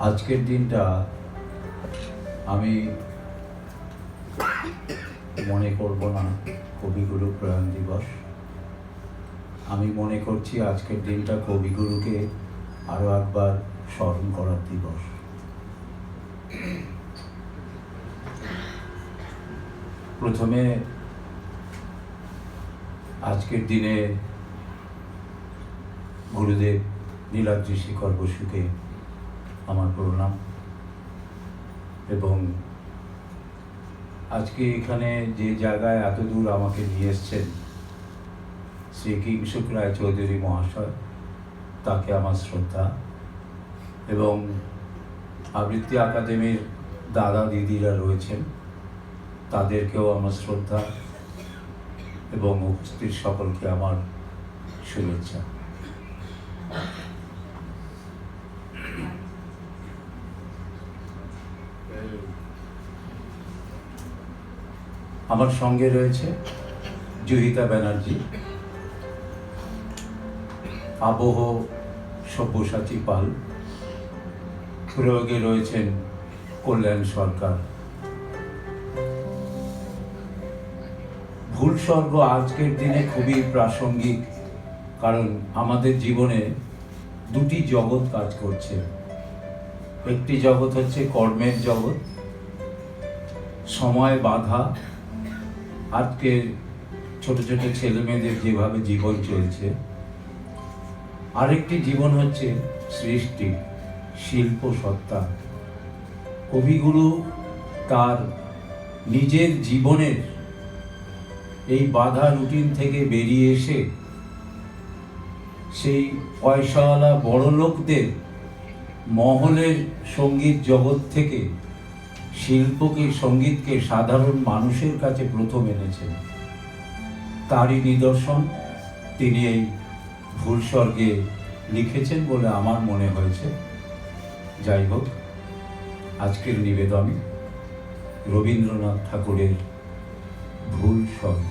আজকের দিনটা আমি মনে করব না, কবিগুরু প্রয়াণ দিবস। আমি মনে করছি আজকের দিনটা কবিগুরুকে আরও একবার স্মরণ করার দিবস। প্রথমে আজকের দিনে গুরুদেব নীলাদ্রি শিখর বসুকে আমার প্রণাম। এবং আজকে এখানে যে জায়গায় এত দূর আমাকে নিয়ে এসছেন, শ্রী কিংসুক রায় চৌধুরী মহাশয়, তাকে আমার শ্রদ্ধা। এবং আবৃত্তি একাডেমির দাদা দিদিরা রয়েছেন, তাদেরকেও আমার শ্রদ্ধা এবং উপস্থিত সকলকে আমার শুভেচ্ছা। আমার সঙ্গে রয়েছে জুহিতা ব্যানার্জি, আবহ সব্যসাচী পাল, প্রয়োগে রয়েছেন কল্যাণ সরকার। ভুল স্বর্গ আজকের দিনে খুবই প্রাসঙ্গিক, কারণ আমাদের জীবনে দুটি জগৎ কাজ করছে। একটি জগৎ হচ্ছে কর্মের জগৎ, সময় বাধা আজকে ছোট ছোট ছেলে মেয়েদের যেভাবে জীবন চলছে, আরেকটি জীবন হচ্ছে সৃষ্টি, শিল্প, সত্তা। কবিগুরু তার নিজের জীবনের এই বাধা রুটিন থেকে বেরিয়ে এসে সেই পয়সাওয়ালা বড় লোকদের মহলের সংগীত জগৎ থেকে শিল্পকে, সঙ্গীতকে সাধারণ মানুষের কাছে প্রথম এনেছেন। তারই নিদর্শন তিনি এই ভুল স্বর্গে লিখেছেন বলে আমার মনে হয়েছে। যাই হোক, আজকের নিবেদন রবীন্দ্রনাথ ঠাকুরের ভুল স্বর্গ